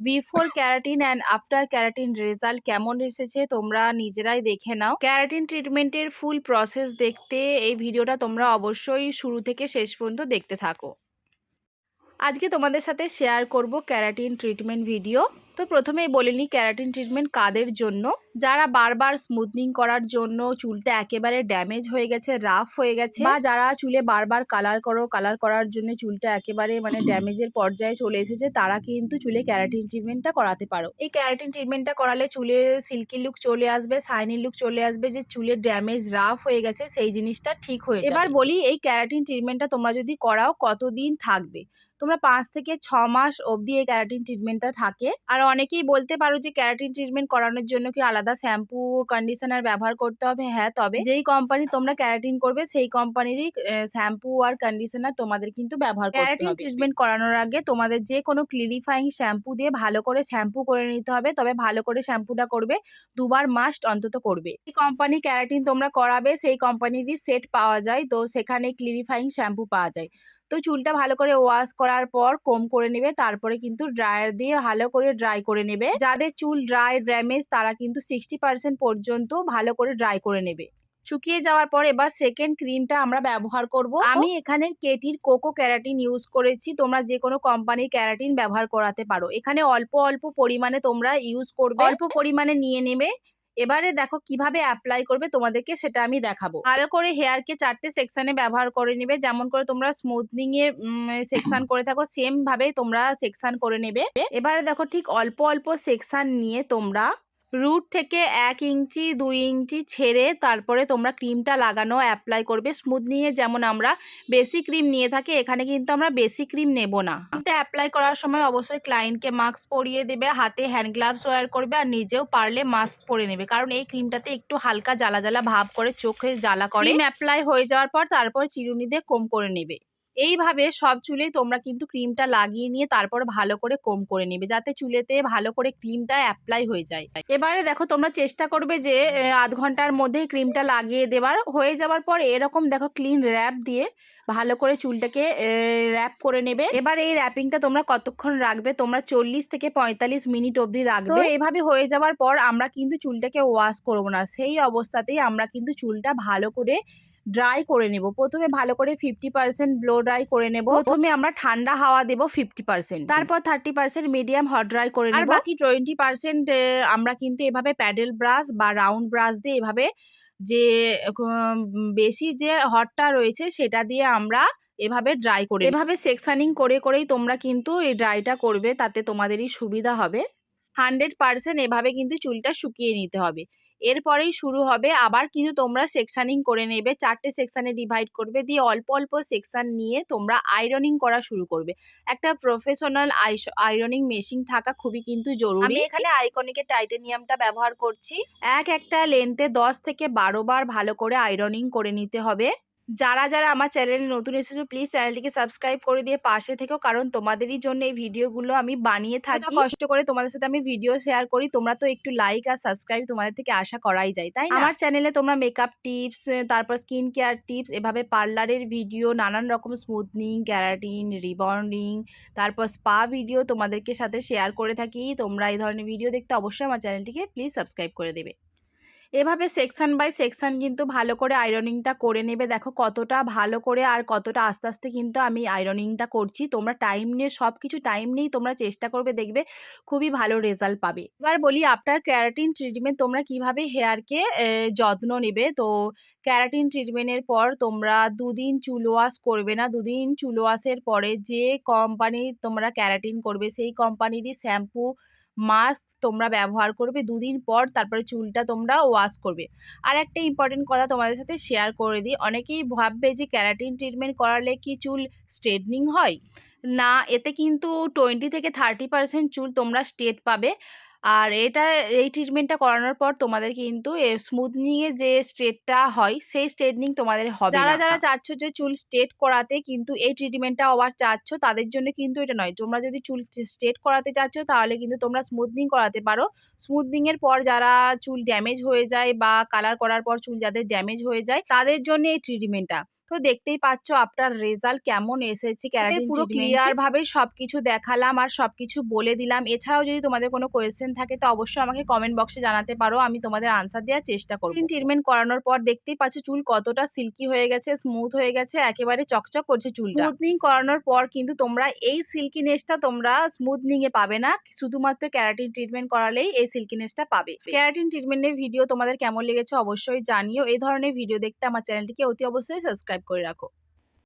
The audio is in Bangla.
Before keratin and after keratin result কেমন এসেছে তোমরা নিজেরাই দেখে নাও। ক্যারাটিন ট্রিটমেন্টের ফুল প্রসেস দেখতে এই ভিডিওটা তোমরা অবশ্যই শুরু থেকে শেষ পর্যন্ত দেখতে থাকো। আজকে তোমাদের সাথে শেয়ার করব ক্যারাটিন ট্রিটমেন্ট ভিডিও তো প্রথমেই বলিনি ক্যারাটিন ট্রিটমেন্ট কাদের জন্য? যারা বারবার স্মুথনিং করার জন্য চুলটা একেবারে ড্যামেজ হয়ে গেছে রাফ হয়ে গেছে বা যারা চুলে বারবার কালার করো কালার করার জন্য চুলটা একেবারে মানে ড্যামেজের পর্যায়ে চলে এসেছে তারা কিন্তু চুলে ক্যারাটিন ট্রিটমেন্টটা করাতে পারো। এই ক্যারাটিন ট্রিটমেন্টটা করালে চুলের সিল্কি লুক চলে আসবে শাইনি লুক চলে আসবে যে চুলের ড্যামেজ রাফ হয়ে গেছে সেই জিনিসটা ঠিক হয়ে এবার বলি এই ক্যারাটিন ট্রিটমেন্টটা তোমরা যদি করাও কতদিন থাকবে? তোমরা পাঁচ থেকে ছ মাস অবধি এই ক্যারাটিন ট্রিটমেন্টটা থাকে। আর অনেকেই বলতে পারো যে ক্যারাটিন ট্রিটমেন্ট করানোর জন্য কি আলাদা শ্যাম্পু কন্ডিশনার ব্যবহার করতে হবে হ্যাঁ তবে যেই কোম্পানি তোমরা ক্যারাটিন করবে সেই কোম্পানিরই শ্যাম্পু আর কন্ডিশনার তোমাদের কিন্তু ব্যবহার করতে হবে। ক্যারাটিন ট্রিটমেন্ট করানোর আগে তোমাদের যে কোনো ক্লিরিফাইং শ্যাম্পু দিয়ে ভালো করে শ্যাম্পু করে নিতে হবে তবে ভালো করে শ্যাম্পুটা করবে দুবার মাস্ট অন্তত করবে। এই কোম্পানি ক্যারাটিন তোমরা করাবে সেই কোম্পানিরই সেট পাওয়া যায় তো সেখানে ক্লিরিফাইং শ্যাম্পু পাওয়া যায়। তো চুলটা ভালো করে ওয়াশ করার পর কম করে নেবে, তারপরে কিন্তু ড্রায়ার দিয়ে ভালো করে ড্রাই করে নেবে। যাদের চুল ড্রাই ড্যামেজ তারা কিন্তু সিক্সটি পার্সেন্ট পর্যন্ত ভালো করে ড্রাই করে নেবে। শুকিয়ে যাওয়ার পর এবার সেকেন্ড ক্রিমটা আমরা ব্যবহার করব। আমি এখানে কেটির কোকো ক্যারাটিন ইউজ করেছি, তোমরা যে কোনো কোম্পানির ক্যারাটিন ব্যবহার করাতে পারো। এখানে অল্প অল্প পরিমাণে তোমরা ইউজ করবে। অল্প পরিমাণে নিয়ে নেবে। এবারে দেখো কীভাবে অ্যাপ্লাই করবে তোমাদেরকে সেটা আমি দেখাবো। ভালো করে হেয়ারকে চারটে সেকশনে ব্যবহার করে নেবে, যেমন করে তোমরা স্মুথনিং এর সেকশন করে থাকো সেম ভাবে তোমরা সেকশন করে নেবে। এবারে দেখো ঠিক অল্প অল্প সেকশন নিয়ে তোমরা রুট থেকে এক ইঞ্চি, দুই ইঞ্চি ছেড়ে তারপরে তোমরা ক্রিমটা লাগানো অ্যাপ্লাই করবে। স্মুথনিংয়ে যেমন আমরা বেশি ক্রিম নিয়ে থাকি, এখানে কিন্তু আমরা বেশি ক্রিম নেব না। এটা অ্যাপ্লাই করার সময় অবশ্যই ক্লায়েন্টকে মাস্ক পরিয়ে দেবে, হাতে হ্যান্ড গ্লাভস ওয়্যার করবে আর নিজেও পারলে মাস্ক পরে নেবে। কারণ এই ক্রিমটাতে একটু হালকা জ্বালা জ্বালা ভাব করে, চোখে জ্বালা করে। অ্যাপ্লাই হয়ে যাওয়ার পর তারপর চিরুনি দিয়ে কম করে নেবে। এইভাবে সব চুলেই তোমরা কিন্তু ক্রিমটা লাগিয়ে নিয়ে তারপর ভালো করে কম করে নেবে যাতে চুলেতে ভালো করে ক্রিমটা অ্যাপ্লাই হয়ে যায়। এবারে দেখো তোমরা চেষ্টা করবে যে আধ ঘণ্টার মধ্যেই ক্রিমটা লাগিয়ে দেবার। হয়ে যাওয়ার পর এরকম দেখো ক্লিন র্যাপ দিয়ে ভালো করে চুলটাকে র্যাপ করে নেবে। এবার এই র্যাপিংটা তোমরা কতক্ষণ রাখবে? তোমরা চল্লিশ থেকে পঁয়তাল্লিশ মিনিট অবধি রাখবে। তো এভাবে হয়ে যাওয়ার পর আমরা কিন্তু চুলটাকে ওয়াশ করব না। সেই অবস্থাতেই আমরা কিন্তু চুলটা ভালো করে ড্রাই করে নেব। প্রথমে ভালো করে ফিফটি পার্সেন্ট ব্লো ড্রাই করে নেব। প্রথমে আমরা ঠান্ডা হাওয়া দেব ফিফটি পার্সেন্ট তারপর thirty percent medium hot dry করে নেব। বাকি টোয়েন্টি পার্সেন্ট আমরা কিন্তু এভাবে প্যাডেল ব্রাশ বা রাউন্ড ব্রাশ দিয়ে এভাবে যে বেশি যে হটটা রয়েছে সেটা দিয়ে আমরা এভাবে ড্রাই করে এভাবে সেকশানিং করে করেই তোমরা কিন্তু এই ড্রাইটা করবে তাতে তোমাদেরই সুবিধা হবে। হান্ড্রেড পার্সেন্ট এভাবে কিন্তু চুলটা শুকিয়ে নিতে হবে। এরপরেই শুরু হবে আবার কিন্তু তোমরা সেকশানিং করে নেবে চারটে সেকশানে ডিভাইড করবে দিয়ে অল্প অল্প সেকশান নিয়ে তোমরা আয়রনিং করা শুরু করবে। একটা প্রফেশনাল আয়রনিং মেশিন থাকা খুবই কিন্তু জরুরি। আমি এখানে আইকনিকের টাইটেনিয়ামটা ব্যবহার করছি। এক একটা লেন্থে দশ থেকে বারো বার ভালো করে আয়রনিং করে নিতে হবে। যারা যারা আমার চ্যানেলে নতুন এসেছ প্লিজ চ্যানেলটিকে সাবস্ক্রাইব করে দিয়ে পাশে থেকেও কারণ তোমাদেরই জন্য এই ভিডিওগুলো আমি বানিয়ে থাকি। কষ্ট করে তোমাদের সাথে আমি ভিডিও শেয়ার করি তোমরা তো একটু লাইক আর সাবস্ক্রাইব তোমাদের থেকে আশা করাই যায় তাই আমার চ্যানেলে তোমরা মেকআপ টিপস তারপর স্কিন কেয়ার টিপস এভাবে পার্লারের ভিডিও নানান রকম স্মুথনিং ক্যারাটিন রিবন্ডিং তারপর স্পা ভিডিও তোমাদেরকে সাথে শেয়ার করে থাকি। তোমরা এই ধরনের ভিডিও দেখতে অবশ্যই আমার চ্যানেলটিকে প্লিজ সাবস্ক্রাইব করে দেবে। এভাবে সেকশন বাই সেকশন কিন্তু ভালো করে আয়রনিংটা করে নেবে। দেখো কতটা ভালো করে আর কতটা আস্তে আস্তে কিন্তু আমি আয়রনিংটা করছি। তোমরা টাইম নিয়ে সব কিছু টাইম নিয়েই তোমরা চেষ্টা করবে, দেখবে খুবই ভালো রেজাল্ট পাবে। এবার বলি আফটার ক্যারাটিন ট্রিটমেন্ট তোমরা কীভাবে হেয়ারকে যত্ন নেবে? তো ক্যারাটিন ট্রিটমেন্টের পর তোমরা দুদিন চুল ওয়াশ করবে না। দুদিন চুল ওয়াশের পরে যে কোম্পানি তোমরা ক্যারাটিন করবে, সেই কোম্পানিরই শ্যাম্পু মাস্ক তোমরা ব্যবহার করবে, দুদিন পর তারপরে চুলটা তোমরা ওয়াশ করবে। আর একটা ইম্পর্টেন্ট কথা তোমাদের সাথে শেয়ার করে দিই, অনেকেই ভাববে যে ক্যারাটিন ট্রিটমেন্ট করালে কি চুল স্ট্রেটনিং হয়? না, এতে কিন্তু টোয়েন্টি থেকে থার্টি পার্সেন্ট চুল তোমরা স্টেট পাবে। আর এটা এই ট্রিটমেন্টটা করানোর পর তোমাদের কিন্তু স্মুথনিং এর যে স্ট্রেটটা হয় সেই স্ট্রেটনিং তোমাদের হবে যারা যারা চাচ্ছ যে চুল স্ট্রেট করাতে কিন্তু এই ট্রিটমেন্টটা আবার চাচ্ছ তাদের জন্য কিন্তু এটা নয়। তোমরা যদি চুল স্ট্রেট করাতে চাচ্ছ তাহলে কিন্তু তোমরা স্মুথনিং করাতে পারো। স্মুথনিং এর পর যারা চুল ড্যামেজ হয়ে যায় বা কালার করার পর চুল যাদের ড্যামেজ হয়ে যায় তাদের জন্য এই ট্রিটমেন্টটা তো দেখতেই পাচ্ছ আপনার রেজাল্ট কেমন এসেছে ক্যারাটিন পুরো। ক্লিয়ার ভাবে সবকিছু দেখালাম আর সবকিছু বলে দিলাম। এছাড়াও যদি তোমাদের কোনো কোয়েশ্চেন থাকে তো অবশ্যই আমাকে কমেন্ট বক্সে জানাতে পারো। আমি তোমাদের আনসার দেওয়ার চেষ্টা করব। ট্রিটমেন্ট করানোর পর দেখতেই পাচ্ছ চুল কতটা সিল্কি হয়ে গেছে স্মুথ হয়ে গেছে একেবারে চকচক করছে চুলটা। স্মুথনিং করানোর পর কিন্তু তোমরা এই সিল্কিনেসটা তোমরা স্মুথনিং এ পাবে না। শুধুমাত্র ক্যারাটিন ট্রিটমেন্ট করালেই এই সিল্কিনেসটা পাবে। ক্যারাটিন ট্রিটমেন্টের ভিডিও তোমাদের কেমন লেগেছে অবশ্যই জানিও। এই ধরনের ভিডিও দেখতে আমার চ্যানেলটিকে অতি অবশ্যই সাবস্ক্রাইব করে রাখো